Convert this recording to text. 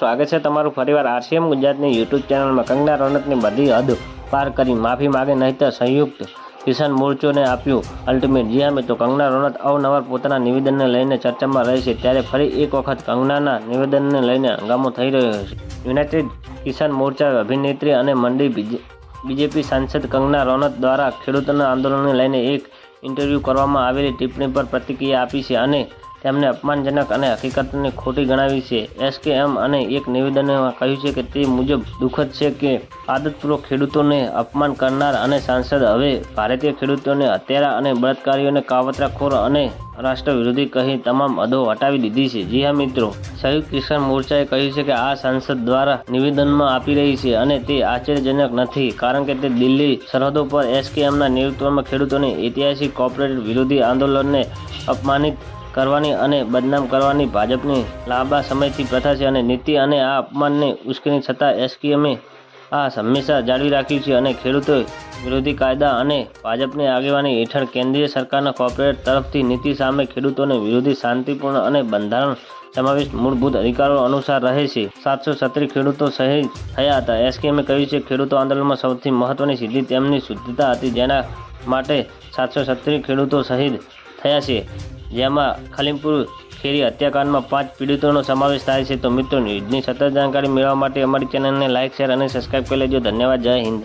સ્વાગત છે તમારું ફરીવાર આરસીએમ ગુજરાતની યુટ્યુબ ચેનલમાં. કંગના રનતની બધી હદ પાર કરી માફી માગે નહીં તો સંયુક્ત કિસાન મોરચોને આપ્યું અલ્ટિમેટ જી હા તો કંગના રનત અવનવાર પોતાના નિવેદનને લઈને ચર્ચામાં રહે છે. ત્યારે ફરી એક વખત કંગનાના નિવેદનને લઈને હંગામો થઈ રહ્યો છે. યુનાઇટેડ કિસાન મોરચા અભિનેત્રી અને મંડી બીજે- બીજેપી સાંસદ કંગના રનત દ્વારા ખેડૂતોના આંદોલનને લઈને એક ઇન્ટરવ્યૂ કરવામાં આવેલી ટિપ્પણી પર પ્રતિક્રિયા આપી છે અને તેમને અપમાનજનક અને હકીકતને ખોટી ગણાવી છે. એસકેએમ અને એક નિવેદનમાં કહ્યું છે કે તે મુજબ દુઃખદ છે કે આદતપૂર્વક ખેડૂતોને અપમાન કરનાર અને સાંસદ હવે ભારતીય ખેડૂતોને હત્યારા અને બળાત્કારીઓને કાવતરાખોર અને રાષ્ટ્ર વિરોધી કહી તમામ હદો હટાવી દીધી છે. જી હા, મિત્રો. સંયુક્ત કિસાન મોરચાએ કહ્યું છે કે આ સાંસદ દ્વારા નિવેદનમાં આપી રહી છે અને તે આશ્ચર્યજનક નથી, કારણ કે તે દિલ્હી સરહદો પર એસકેએમના નેતૃત્વમાં ખેડૂતોને ઐતિહાસિક કોર્પોરેટ વિરોધી આંદોલનને અપમાનિત કરવાની અને બદનામ કરવાની ભાજપની લાંબા સમયથી પ્રથા છે અને નીતિ અને આ અપમાનને ઉશ્કેરણી છતાં એસકેએમે આ હંમેશા જાળવી રાખ્યું છે અને ખેડૂતો વિરોધી કાયદા અને ભાજપની આગેવાની હેઠળ કેન્દ્રીય સરકારના કોર્પોરેટ તરફથી નીતિ સામે ખેડૂતોને વિરોધી શાંતિપૂર્ણ અને બંધારણ સમાવેશ મૂળભૂત અધિકારો અનુસાર રહે છે. સાતસો સત્તરી ખેડૂતો શહીદ થયા હતા. એસકેએમે કહ્યું છે, ખેડૂતો આંદોલનમાં સૌથી મહત્વની સિદ્ધિ તેમની શુદ્ધતા હતી, જેના માટે સાતસો સત્તરી ખેડૂતો શહીદ થયા છે. જેમાં ખલીમપુર ખેરી હત્યાકાંડમાં પાંચ પીડિતોનો સમાવેશ થાય છે. તો મિત્રો, ન્યૂઝની સતત જાણકારી મેળવવા માટે અમારી ચેનલને લાઇક શેર અને સબસ્ક્રાઈબ કરી લેજો. ધન્યવાદ. જય હિન્દ.